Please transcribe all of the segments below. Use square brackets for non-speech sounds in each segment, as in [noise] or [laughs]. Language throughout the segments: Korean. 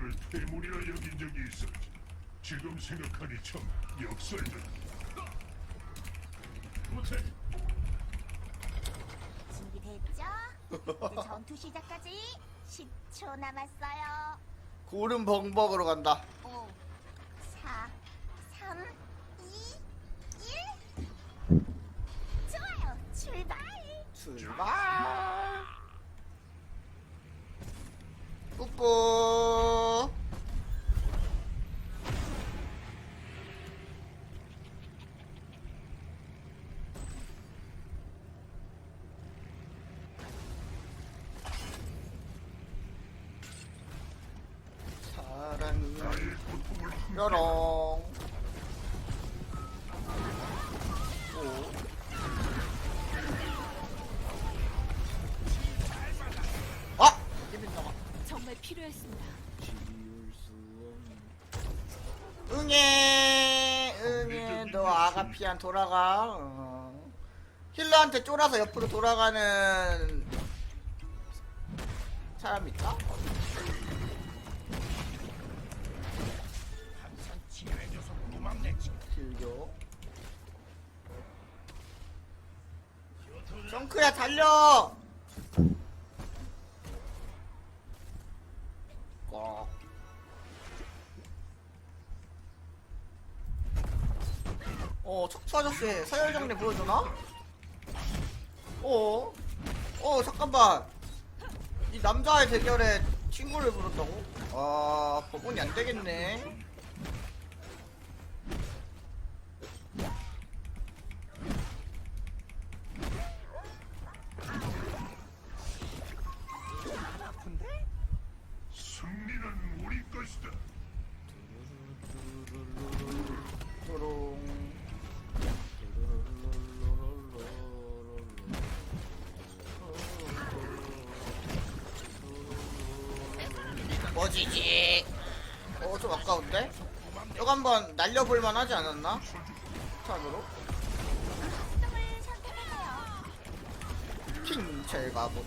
부류를 퇴물이라 여긴 적이 있었지. 지금 생각하니 참 역설적. 못해. 준비됐죠? 이제 전투 시작까지 10초 남았어요. 고른 벙벅으로 간다 5, 4, 3, 2, 1. 좋아요. 출발. 출발 뿌뿌 사랑이 뾰롱 오 아! 정말 필요했습니다. 응애 응애 너 아가피안 돌아가 어. 힐러한테 쫄아서 옆으로 돌아가는 사람 있다? 길교 정크야 달려 꼭 어, 척추 아저씨 서열 정리 보여주나? 어? 어, 잠깐만. 이 남자의 대결에 친구를 부른다고? 아, 버분이 안 되겠네. 뭐지지? 어, 좀 아까운데? 이거 한번 날려볼만 하지 않았나? 선택하세요. 킹, 제가보.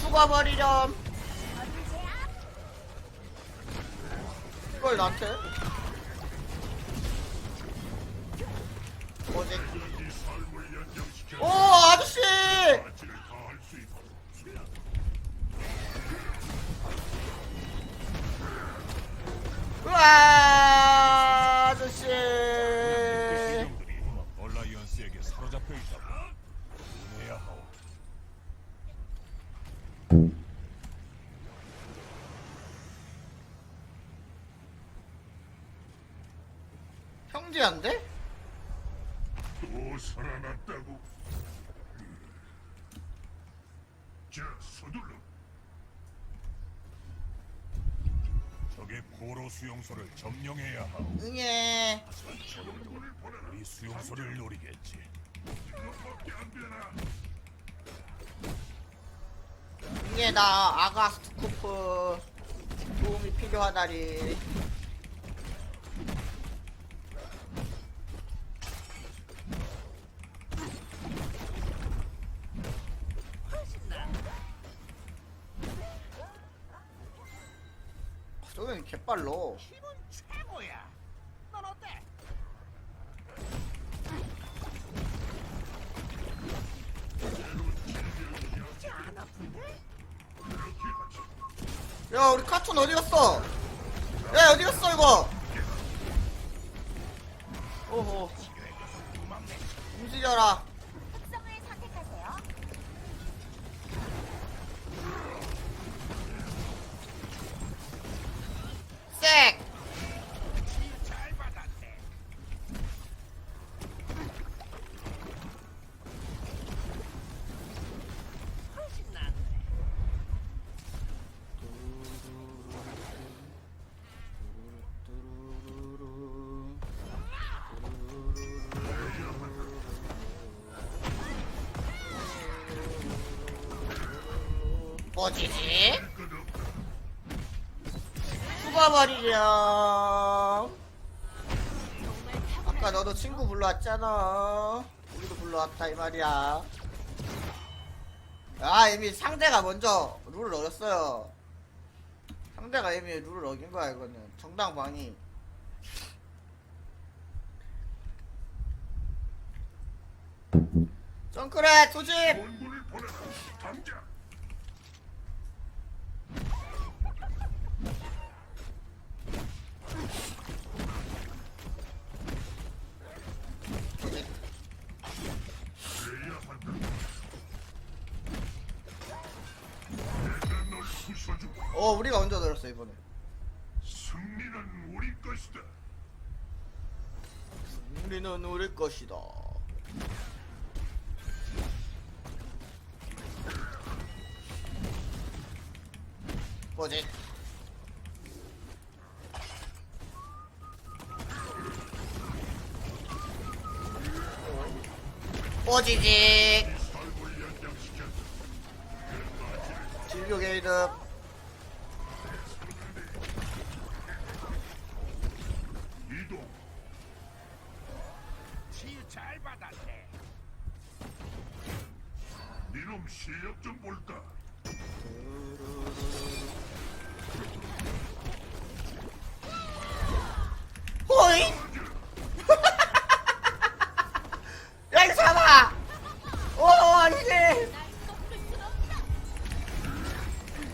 죽어버리렴. 이걸 나한테? 또 살아났다고. 자, 서둘러. 적의 포로 수용소를 점령해야 하오. 응애. 저놈들을 보내라. 우리 수용소를 노리겠지. 이것밖에 안 되나? 응애, 나 아가스트 쿠프 도움이 필요하다리. 개빨로. 힘은 최고야. 넌 어때? 안 아픈데? 야, 우리 카툰 어디 갔어? 야, 어디 갔어, 이거? 오호. 움직여라. 특성을 선택하세요. 낫네. 뭐지지? 죽어버리렴. 아까 너도 친구 불러왔잖아. 우리도 불러왔다 이 말이야. 아 이미 상대가 먼저 룰을 어겼어요 상대가 이미 룰을 어긴 거야 이거는 정당방위 정크렛 소집 어 우리가 먼저 들었어 이번에 승리는 우리 것이다. 우리는 우리 것이다 뭐지? 연장시켰다. 진료 게이드 호이? [laughs] 야 이거 잡아! 오 아니지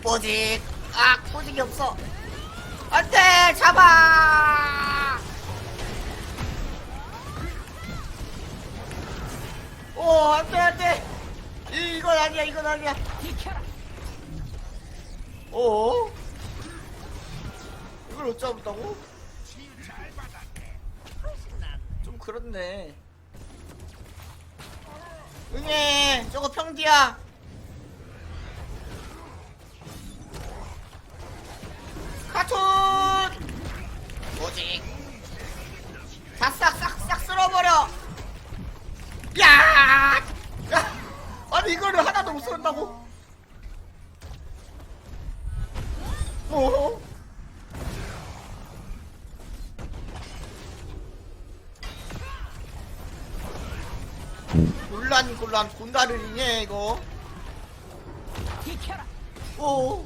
뽀직. 아 뽀직이 없어. 안돼 잡아! 오 안돼 안돼 이건 아니야 이건 아니야. 오 이걸 못 잡았다고? 그렇네. 응애, 저거 평지야. 카툰! 뭐지? 다 싹, 싹, 싹 쓸어버려! 야! 야! 아니, 이거를 하나도 못 쓴다고? 어? 곤란 곤란 곤다르리네 이거 오,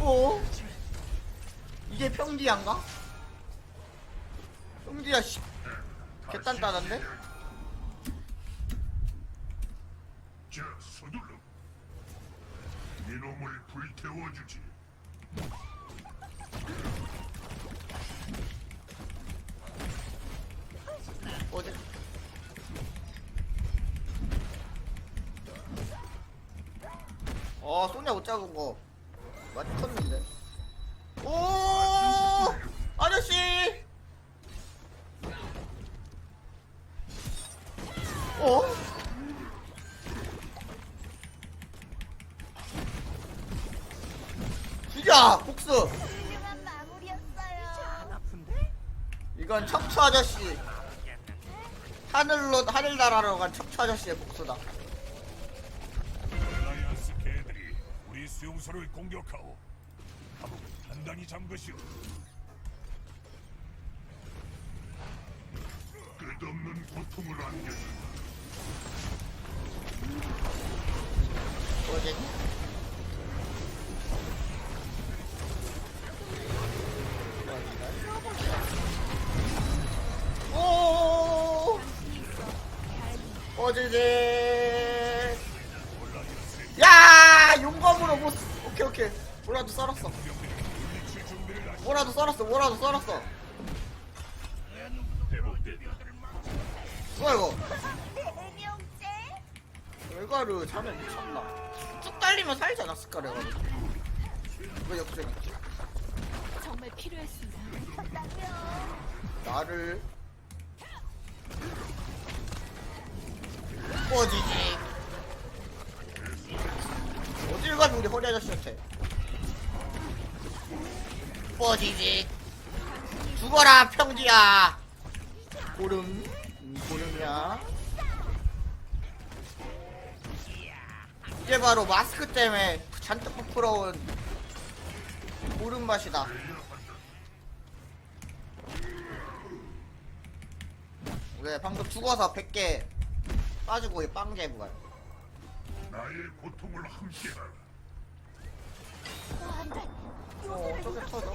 오, 이게 평지한가? 평지야 씨, 개딴딴한데? 자, 서둘러. 니놈을 불태워주지. 어, 소냐 못 잡은 거 컸는데. 오, 아저씨. 어? 죽여, 복수. 훌륭한 마무리였어요. 이건 척추 아저씨. 하늘로 하늘 나라로 간 척추 아저씨의 복수다. 수용소를 공격하오. 감옥을 단단히 잠그시오. 끝없는 고통을 안겨준다. 뭐지? 오! 어지지! 오케이, 오케이. 뭐라도 썰었어. 뭐라도 썰었어, 뭐라도 썰었어. 뭐야, 이거? 대명제? 외가를 자네 미쳤나? 쭉 달리면 살지 않았을까, 내가. 왜 역전이? 정말 필요했습니다. 나를 꺼지지 가면 우리 허리 아저씨한테 꺼지지? 죽어라 평지야. 고름 음, 고름이야. 이게 바로 마스크 때문에 잔뜩 부풀어온 고름 맛이다. 왜 방금 죽어서 100개 빠지고 이 빵개 부가요 나의 고통을 함께하라. 어 저게 터져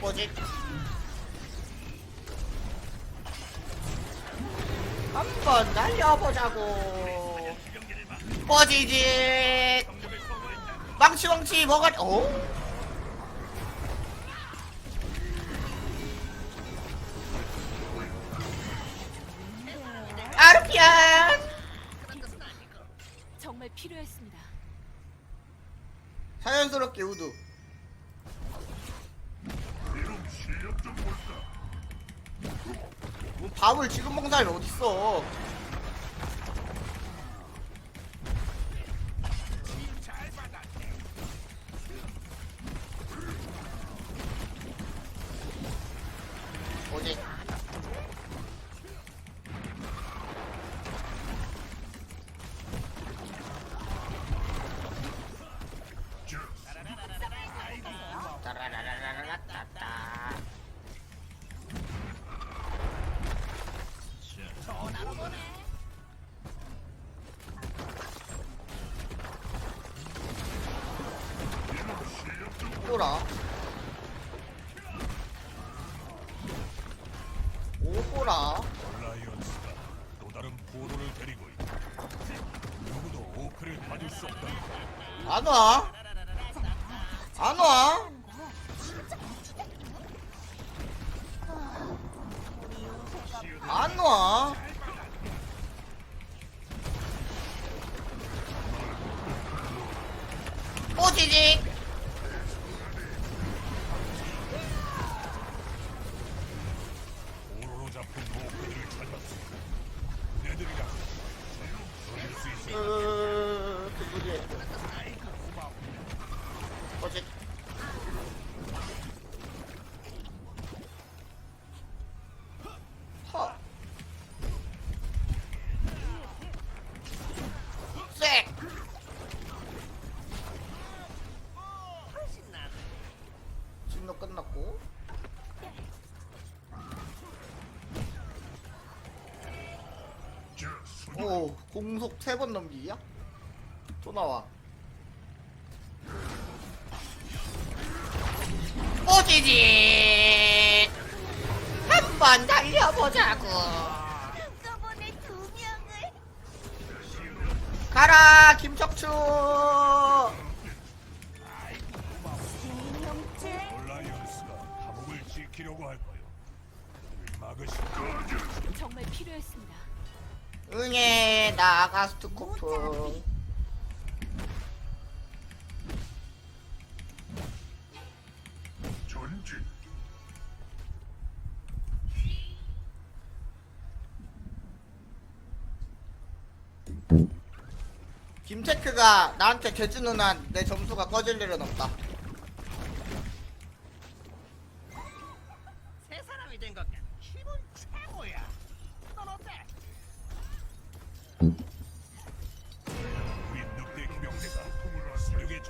뭐지? 한번 날려보자고 뻗지지 망치 망치 뭐가 어? 필요했습니다. 자연스럽게 우두? 뭐 밥을 지금 먹는 사람이 어딨어 잘받 오라 오호라. 라이언스가 또 다른 포로를 데리고 있다. 누구도 오크를 받을 수 없다. 안 와. 안 와. 안 와 오, 공속 세 번 넘기기야? 또 나와. 오지지! 한번 달려보자고! 한꺼번에 두 명을 가라, 김척추! 대명증. 라이언스가 감옥을 지키려고 할 거요. 막으시 꺼져. 정말 필요했습니다. 응애, 나 가스트 코프. 전진. 김테크가 나한테 개주는 한내 점수가 꺼질 일은 없다. 새 사람이 된 것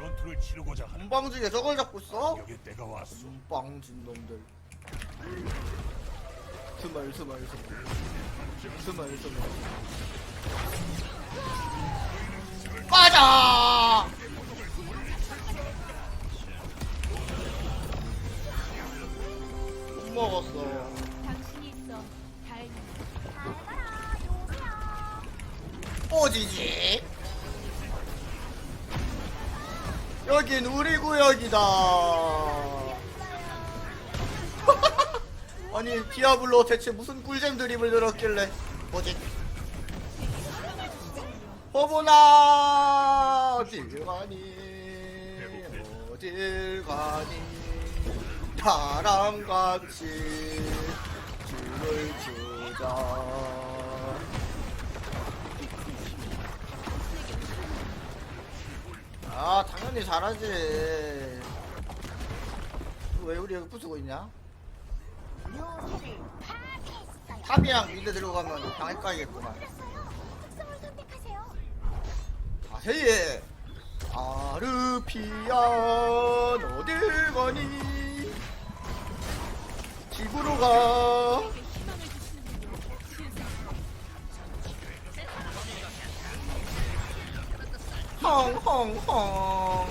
전투를 치르고자 하는 건방지게 저걸 잡고 있어? 여기 때가 왔어. 빵진 놈들. 스멀 스멀 스멀. 스멀 스멀. 빠져! 못 먹었어. 당신이 있어 다행입니다. 뽀지지. 여긴 우리 구역이다. [laughs] 아니 디아블로 대체 무슨 꿀잼 드립을 들었길래 뭐지? 어머나 어딜 가니 어딜 가니 나랑 같이 춤을 추자 아 당연히 잘하지 왜 우리 여기 부수고 있냐? 탑이랑 미드 들어가면 당 헷갈리겠구만 특성을 선택하세요. 자세히 아르피안 어딜 가니 앞으로 가. 헝헝헝.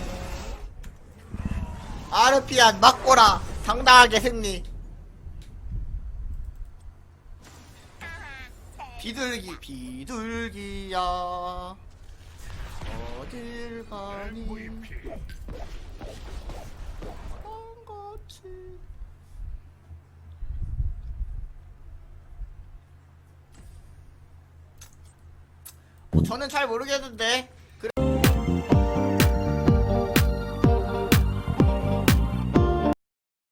아르피안 막고라. 당당하게 승리. 비둘기 비둘기야 어딜 가니 한같이 뭐 저는 잘 모르겠는데